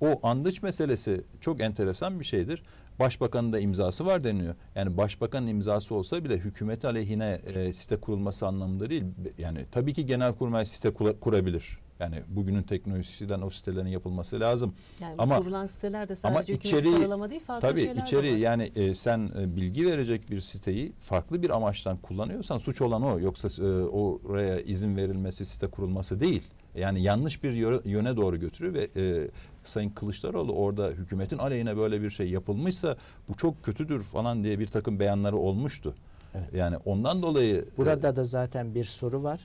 o andıç meselesi çok enteresan bir şeydir. Başbakanın da imzası var deniliyor. Yani başbakanın imzası olsa bile hükümet aleyhine e, site kurulması anlamında değil. Yani tabii ki genelkurmay site kura- kurabilir. Yani bugünün teknolojisinden o sitelerin yapılması lazım. Yani Ama- kurulan sitelerde Ama sadece hükümeti içeriği değil farklı tabii şeyler de içeri var. yani e, sen e, bilgi verecek bir siteyi farklı bir amaçtan kullanıyorsan suç olan o. Yoksa e, oraya izin verilmesi site kurulması değil. Yani yanlış bir yö- yöne doğru götürüyor ve e, Sayın Kılıçdaroğlu orada hükümetin aleyhine böyle bir şey yapılmışsa bu çok kötüdür falan diye bir takım beyanları olmuştu. Evet. Yani ondan dolayı e, Burada da zaten bir soru var.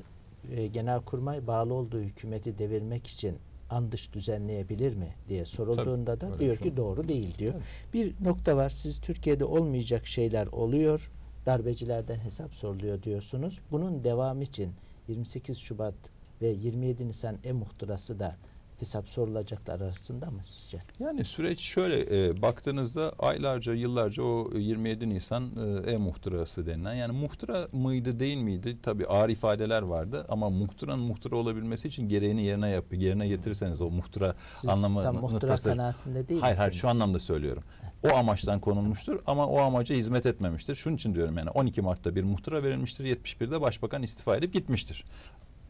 E, Genelkurmay bağlı olduğu hükümeti devirmek için andış düzenleyebilir mi diye sorulduğunda Tabii, da diyor ki şey. doğru değil diyor. Bir nokta var. Siz Türkiye'de olmayacak şeyler oluyor. Darbecilerden hesap soruluyor diyorsunuz. Bunun devamı için 28 Şubat ve 27 Nisan e-muhtırası da hesap sorulacaklar arasında mı sizce? Yani süreç şöyle e, baktığınızda aylarca yıllarca o 27 Nisan e, e-muhtırası denilen yani muhtıra mıydı değil miydi tabi ağır ifadeler vardı ama muhtıranın muhtıra olabilmesi için gereğini yerine yap, yerine getirirseniz o muhtıra Siz anlamı tam muhtıra tasar- kanaatinde değil Hayır hayır şu anlamda söylüyorum. O amaçtan konulmuştur ama o amaca hizmet etmemiştir. Şunun için diyorum yani 12 Mart'ta bir muhtıra verilmiştir. 71'de başbakan istifa edip gitmiştir.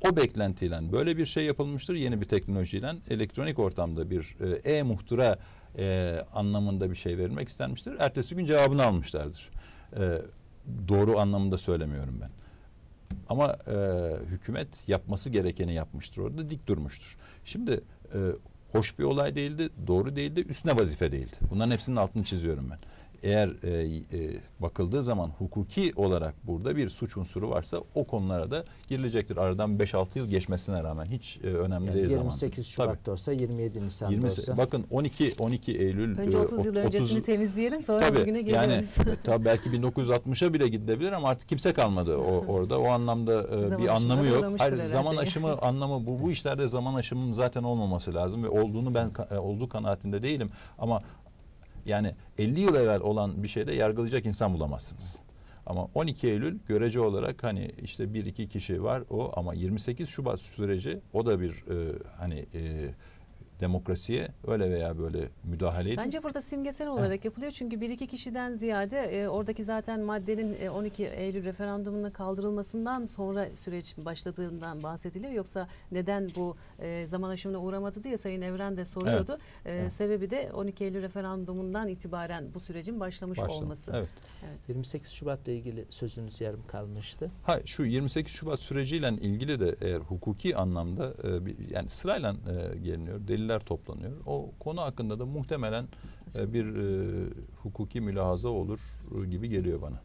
O beklentiyle böyle bir şey yapılmıştır. Yeni bir teknolojiyle elektronik ortamda bir e, e-muhtıra e, anlamında bir şey verilmek istenmiştir. Ertesi gün cevabını almışlardır. E, doğru anlamında söylemiyorum ben. Ama e, hükümet yapması gerekeni yapmıştır orada dik durmuştur. Şimdi e, hoş bir olay değildi, doğru değildi, üstüne vazife değildi. Bunların hepsinin altını çiziyorum ben. Eğer e, e, bakıldığı zaman hukuki olarak burada bir suç unsuru varsa o konulara da girilecektir. Aradan 5-6 yıl geçmesine rağmen hiç e, önemli Yani değil zaman. 28 Şubat'ta olsa 27 Nisan'da 20 olsa. bakın 12 12 Eylül Önce e, 30 yıl ot- öncesini temizleyelim sonra Tabii, bugüne yani geliyoruz. tabii belki 1960'a bile gidebilir ama artık kimse kalmadı o orada. O anlamda e, Zaman bir anlamı yok. Hayır zaman aşımı anlamı bu bu işlerde zaman aşımının zaten olmaması lazım ve olduğunu ben e, olduğu kanaatinde değilim ama yani 50 yıl evvel olan bir şeyde yargılayacak insan bulamazsınız. Ama 12 Eylül görece olarak hani işte bir iki kişi var o ama 28 Şubat süreci o da bir e, hani e, demokrasiye öyle veya böyle müdahale edin. Bence burada simgesel olarak yapılıyor çünkü bir iki kişiden ziyade e, oradaki zaten maddenin e, 12 Eylül referandumunun kaldırılmasından sonra süreç başladığından bahsediliyor. Yoksa neden bu e, zaman aşımına uğramadı diye Sayın Evren de soruyordu. E, Evet. Sebebi de 12 Eylül referandumundan itibaren bu sürecin başlamış Başladı. olması. Evet. Evet. 28 Şubat'la ilgili sözünüz yarım kalmıştı. Ha şu 28 Şubat süreciyle ilgili de eğer hukuki anlamda e, bir, yani sırayla e, geliniyor, deliller toplanıyor. O konu hakkında da muhtemelen e, bir e, hukuki mülahaza olur e, gibi geliyor bana.